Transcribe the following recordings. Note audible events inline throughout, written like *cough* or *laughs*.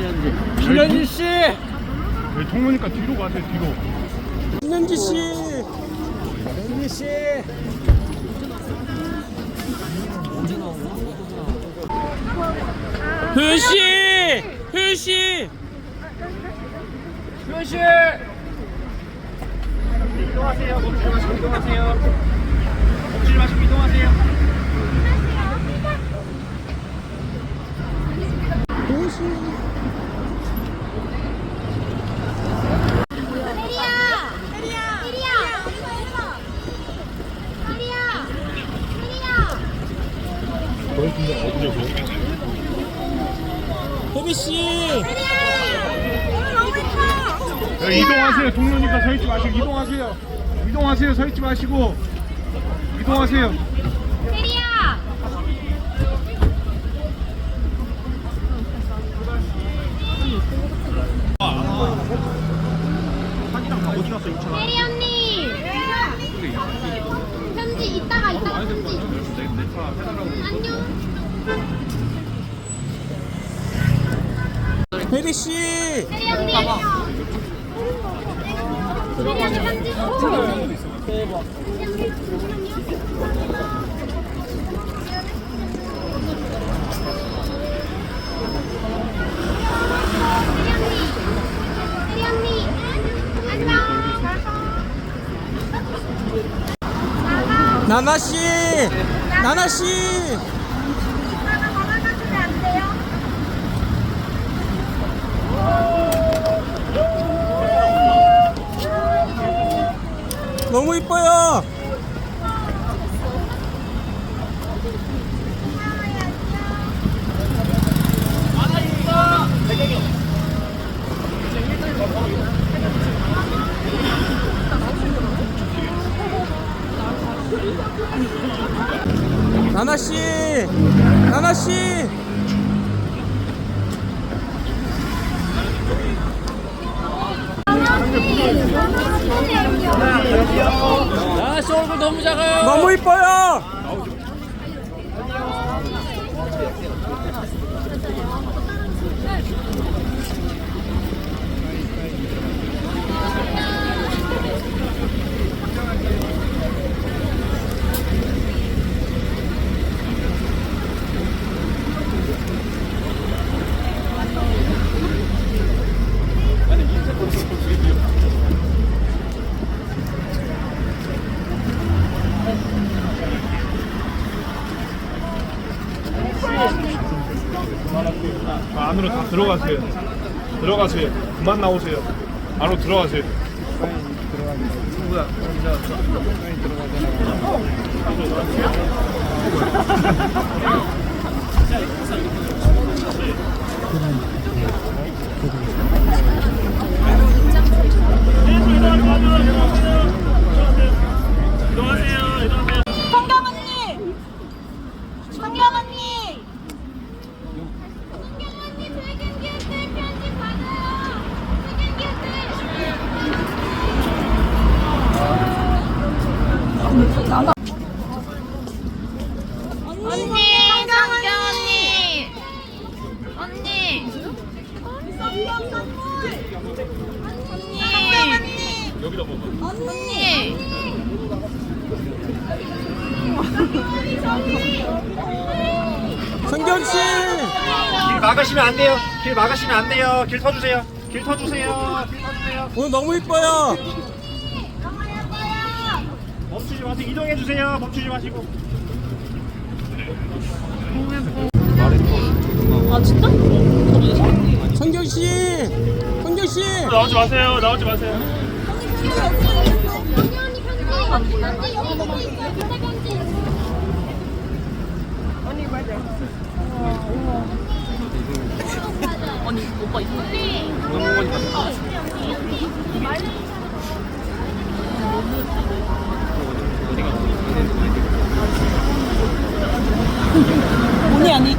신현지. 신현지 씨. 왜 통로니까 뒤로 가세요 뒤로. 신현지 씨. 신현지 씨. 효연 씨. 효연 씨. 효연 씨. 이동하세요. 멈추지 마시고 이동하세요. 멈추지 마시고 이동하세요. 혜리야! 혜리야! 혜리야! 혜리야! 혜리 씨. 예뻐! 여기 이동하세요. 통로니까 서 있지 마시고 이동하세요. 이동하세요. 서 있지 마시고 이동하세요. 혜리야! 어디 갔어 이차? 혜리 언니! 편지 이따가 이따가 편지 혜리 씨. 편지 대박. 나나 씨. 나나 씨. 나가 걸어가시면 안 돼요? 너무 이뻐요. 나나 씨. 나나 씨. 나나 씨 얼굴 너무 작아요. 너무 이뻐요. 아, 안으로 다 들어가세요. 들어가세요. 그만 나오세요. 안으로 들어가세요. 성경 *laughs* 언니! 성경 언니! 언니! 언니! 성경 언니! 여기다 먹어. 언니! 성경 씨. 길 막으시면 안 돼요. 길 막으시면 안 돼요. 길 터주세요. 길 터주세요. 길 터주세요. 오늘 너무 이뻐요. 멈추지 마세요. 이동해 주세요. 멈추지 마시고. 성경 씨. 성경 씨. 나오지 마세요. 나오지 마세요. 언니 편지 언니 오빠 있어 본의 아니게.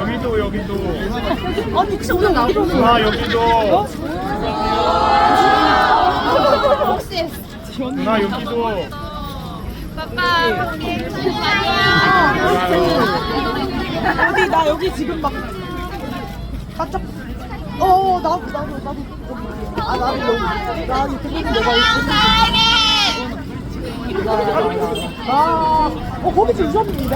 여기도 여기도. 아니 진짜 오늘 나오고 아 여기도. 혹시 누나 여기도. 빠빠. 어디 나 여기 지금 막 바짝 어 나도 나도 나도. 아 나도 여기. 나 이렇게 내가 있어 아어 거기 지금 있었는데